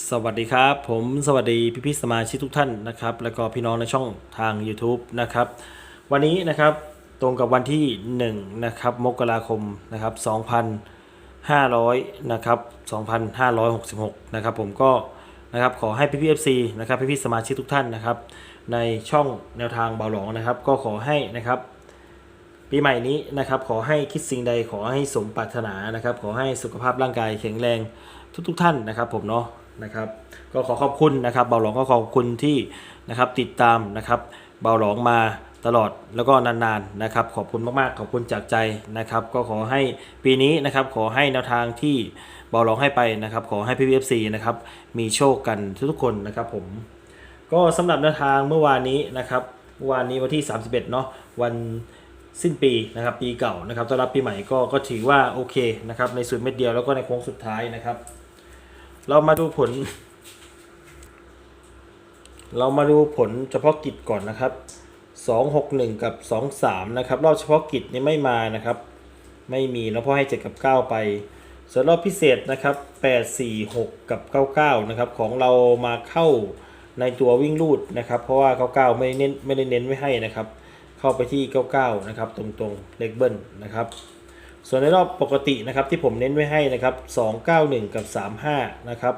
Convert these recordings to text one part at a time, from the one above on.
สวัสดีครับ ผมสวัสดีพี่พี่สมาชิกทุกท่านนะครับ แล้วก็พี่น้องในช่องทาง YouTube นะครับ วันนี้นะครับตรงกับวันที่1นะครับมกราคมนะครับ2,500นะครับ2,566นะครับผมก็นะครับขอให้พี่พี่ FC นะครับพี่พี่สมาชิกทุกท่านนะครับ ในช่องแนวทางเบาหลองนะครับ ก็ขอให้นะครับปีใหม่นี้นะครับขอให้คิดสิ่งใดขอให้สมปรารถนานะครับ ขอให้สุขภาพร่างกายแข็งแรงทุกๆทท่านนะครับผมเนาะ นะครับ ก็ขอขอบคุณนะครับเบาหลองก็ขอบคุณที่นะครับติดตามนะครับเบาหลองมาตลอดแล้วก็นานๆนะครับ ขอบคุณมากๆ ขอบคุณจากใจนะครับ ก็ขอให้ปีนี้นะครับ ขอให้แนวทางที่เบาหลองให้ไปนะครับ ขอให้พี่พีเอฟซีนะครับมีโชคกันทุกๆคนนะครับผมก็สำหรับแนวทางเมื่อวานนี้นะครับวานนี้วันที่ 31เนาะวันสิ้นปีนะครับปีเก่านะครับต้อนรับปีใหม่ก็ก็ถือว่าโอเคนะครับในสุดเม็ดเดียวแล้วก็ในโค้งสุดท้ายนะครับ เรามาดูผล เรามาดูผลเฉพาะกิจก่อนนะครับ 261 กับ 23 นะครับ รอบเฉพาะกิจนี่ไม่มานะครับ ไม่มีแล้วเพราะให้ 7 กับ 9 ไปส่วนรอบพิเศษนะครับ 846 กับ 99 นะครับ ของเรามาเข้าในตัววิ่งรูดนะครับ เพราะว่า 99 ไม่ได้เน้นไม่ได้เน้นไว้ให้นะครับ เข้าไปที่ 99 นะครับ ตรงๆเลขเบิ้ลนะครับ ส่วนในรอบปกตินะครับที่ผมเน้นไว้ให้นะครับ291 กับ 35 นะครับ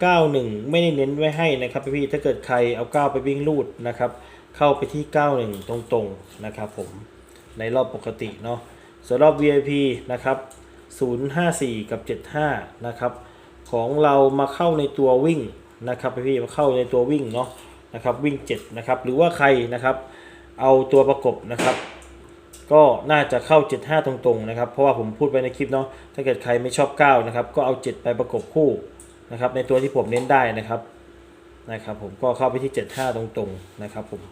91 ไม่ได้เน้นไว้ให้นะครับพี่ถ้าเกิดใครเอา 9 ไปวิ่งลูดนะครับ เข้าไปที่ 91 ตรงๆนะครับผมในรอบปกติเนาะส่วนรอบ VIP นะครับ 054 กับ 75 นะครับ ของเรามาเข้าในตัววิ่งนะครับพี่มาเข้าในตัววิ่งเนาะนะครับวิ่ง 7 นะครับ หรือว่าใครนะครับ เอาตัวประกบนะครับ ก็น่าจะเข้า 75 ตรงๆนะครับ เพราะว่าผมพูดไปในคลิปเนาะ ถ้าเกิดใครไม่ชอบ 9 นะครับ ก็เอา 7 ไปประกบคู่นะครับ ในตัวที่ผมเน้นได้นะครับ นะครับผมก็เข้าไปที่ 75 ตรงๆนะครับผม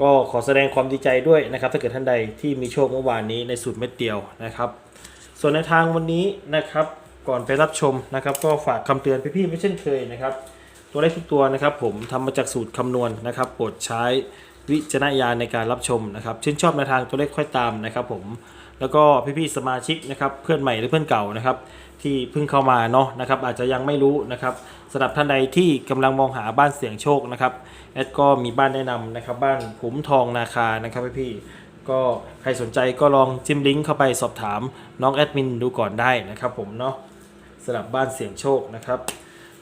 ก็ขอแสดงความดีใจด้วยนะครับ ถ้าเกิดท่านใดที่มีโชคเมื่อวานนี้ในสูตรเม็ดเดียวนะครับ ส่วนในทางวันนี้นะครับ ก่อนไปรับชมนะครับ ก็ฝากคำเตือนพี่ๆไม่เช่นเคยนะครับ ตัวเลขทุกตัวนะครับ ผมทำมาจากสูตรคำนวณนะครับ โปรดใช้ วิจารณญาณในการรับชมนะครับชื่นชอบในทางตัวเลขค่อยตามนะครับผมแล้วก็พี่ๆสมาชิกนะครับเพื่อนใหม่หรือเพื่อนเก่านะครับที่เพิ่งเข้ามาเนาะนะครับอาจจะยังไม่รู้นะครับสำหรับท่านใดที่กำลังมองหาบ้านเสี่ยงโชคนะครับแอดก็มีบ้านแนะนำนะครับบ้านขุมทองนาคานะครับพี่ๆก็ใครสนใจก็ลองจิ้มลิงก์เข้าไปสอบถามน้องแอดมินดูก่อนได้นะครับผมเนาะสำหรับบ้านเสี่ยงโชคนะครับ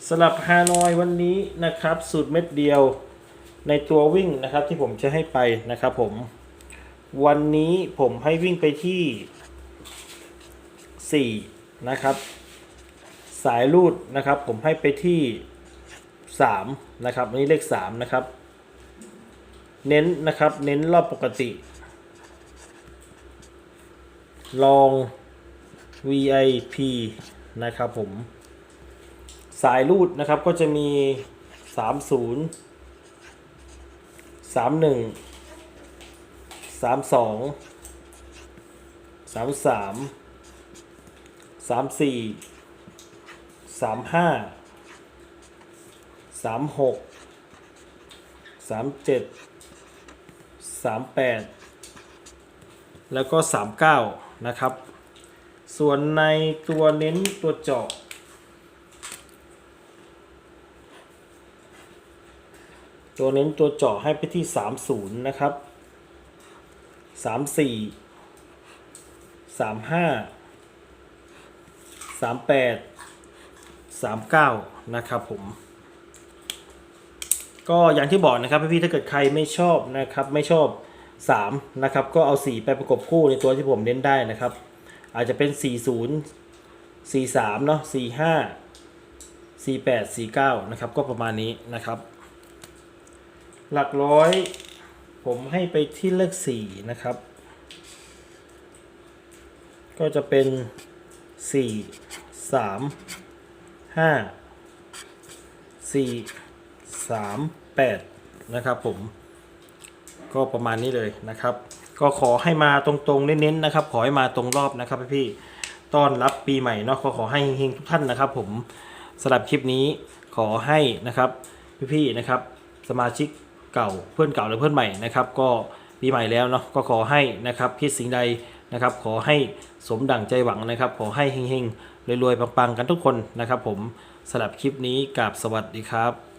สลับฮานอยวันนี้นะครับสูตรเม็ดเดียว ในตัววิ่งนะครับที่ผมจะให้ไปนะครับผมวันนี้ผมให้วิ่งไปที่ 4 นะครับ สายรูดนะครับ ผมให้ไปที่ 3 นะครับอันนี้เลข 3 นะครับ เน้นนะครับเน้นรอบปกติ ลอง VIP นะครับผม สายรูดนะครับก็จะมี 30 สามหนึ่งสามสองสามสามสามสี่สามห้าสามหกสามเจ็ดสามแปดแล้วก็สามเก้านะครับ ส่วนในตัวเน้นตัวเจาะ ตัวเน้นตัวเจาะให้ไปที่ 30 นะครับ 34 35 38 39 นะครับผม ก็อย่างที่บอกนะครับพี่ๆถ้าเกิดใครไม่ชอบนะครับไม่ชอบ 3 นะครับ ก็เอา 4 ไปประกบคู่ในตัวที่ผมเน้นได้นะครับ อาจจะเป็น 40 43เนาะ45 48 49 นะครับ ก็ประมาณนี้นะครับ หลักร้อยผมให้ไปที่เลขสี่นะครับ ก็จะเป็นสี่สามห้าสี่สามแปดนะครับผมก็ประมาณนี้เลยนะครับ ก็ขอให้มาตรงๆเน้นๆนะครับ ขอให้มาตรงรอบนะครับพี่ต้อนรับปีใหม่เนาะก็ขอให้เฮงๆทุกท่านนะครับ ผมสำหรับคลิปนี้ขอให้นะครับพี่ๆนะครับ สมาชิก เก่าเพื่อนเก่าหรือเพื่อนใหม่นะครับก็ปีใหม่แล้วเนาะก็ขอให้นะครับคิดสิ่งใดนะครับ ขอให้สมดั่งใจหวังนะครับ ขอให้เฮงๆรวยๆปังๆกันทุกคนนะครับ ผมสำหรับคลิปนี้กับสวัสดีครับ